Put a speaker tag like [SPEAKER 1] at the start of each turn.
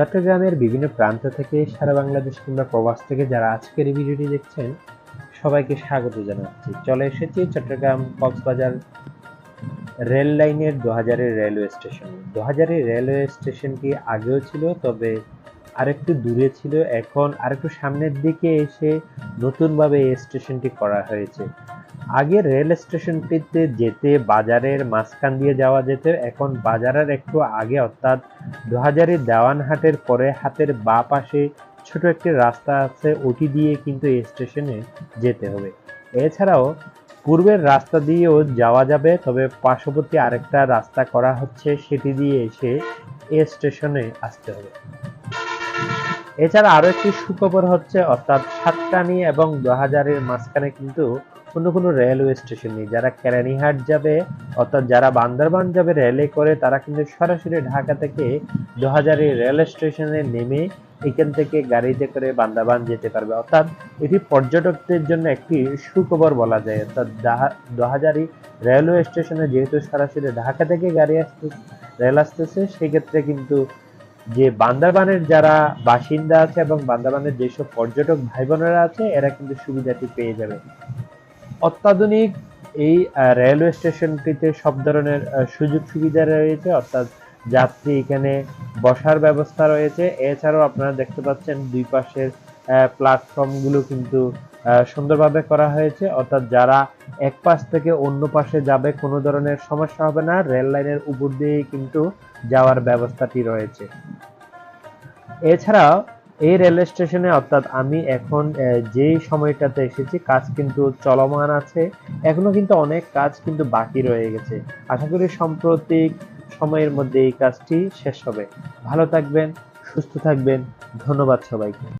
[SPEAKER 1] চট্টগ্রামের বিভিন্ন প্রান্ত থেকে সারা বাংলাদেশ কিংবা প্রবাস থেকে যারা আজকের এই ভিডিওটি দেখছেন, সবাইকে স্বাগত জানাচ্ছি। চলে এসেছি চট্টগ্রাম কক্সবাজার রেল লাইনের দু হাজারের রেলওয়ে স্টেশন। দু হাজারের রেলওয়ে স্টেশনটি আগেও ছিল, তবে আরেকটু দূরে ছিল, এখন আরেকটু সামনের দিকে এসে নতুনভাবে এই স্টেশনটি করা হয়েছে। আগে রেল স্টেশনটিতে যেতে, বাজারের মাঝখান দিয়ে যাওয়া যেত, এখন বাজারের একটু আগে, অর্থাৎ দু হাজারের দেওয়ানহাটের পরে হাতের বা পাশে ছোট একটি রাস্তা আছে, ওটি দিয়ে কিন্তু এই স্টেশনে যেতে হবে। এছাড়াও পূর্বের রাস্তা দিয়েও যাওয়া যাবে, তবে পার্শ্ববর্তী আরেকটা রাস্তা করা হচ্ছে, সেটি দিয়ে এসে এ স্টেশনে আসতে হবে। এছাড়া আরও একটি সুখবর হচ্ছে, অর্থাৎ সাতকানি এবং দু হাজারের মাঝখানে কিন্তু কোনো কোনো রেলওয়ে স্টেশন নেই। যারা কেরানীহাট যাবে, অর্থাৎ যারা বান্দরবান যাবে রেলে করে, তারা কিন্তু সরাসরি ঢাকা থেকে দু হাজারের রেল স্টেশনে নেমে এখান থেকে গাড়িতে করে বান্দাবান যেতে পারবে। অর্থাৎ এটি পর্যটকদের জন্য একটি সুখবর বলা যায়। অর্থাৎ দোহাজারি রেলওয়ে স্টেশনে যেহেতু সরাসরি ঢাকা থেকে গাড়ি আসতে, রেল আসতেছে, সেক্ষেত্রে কিন্তু যে বান্দারবানের যারা বাসিন্দা আছে এবং বান্দারবানের যেসব পর্যটক ভাই বোনেরা আছে, এরা কিন্তু সুবিধাটি পেয়ে যাবে। অত্যাধুনিক এই রেলওয়ে স্টেশনটিতে সব ধরনের সুযোগ সুবিধা রয়েছে, অর্থাৎ যাত্রী এখানে বসার ব্যবস্থা রয়েছে। এছাড়াও আপনারা দেখতে পাচ্ছেন দুই পাশের প্ল্যাটফর্মগুলো কিন্তু সুন্দরভাবে করা হয়েছে। অর্থাৎ যারা এক পাশ থেকে অন্য পাশে যাবে, কোনো ধরনের সমস্যা হবে না। রেল লাইনের উপর দিয়েই কিন্তু যাওয়ার ব্যবস্থাটি রয়েছে। এছাড়াও, এই রেল স্টেশনে অর্থাৎ আমি এখন যে সময়টাতে এসেছি, কাজ কিন্তু চলমান আছে। এখনও কিন্তু অনেক কাজ কিন্তু বাকি রয়ে গেছে। আশা করি সাম্প্রতিক সময়ের মধ্যে এই কাজটি শেষ হবে। ভালো থাকবেন, সুস্থ থাকবেন। ধন্যবাদ সবাইকে।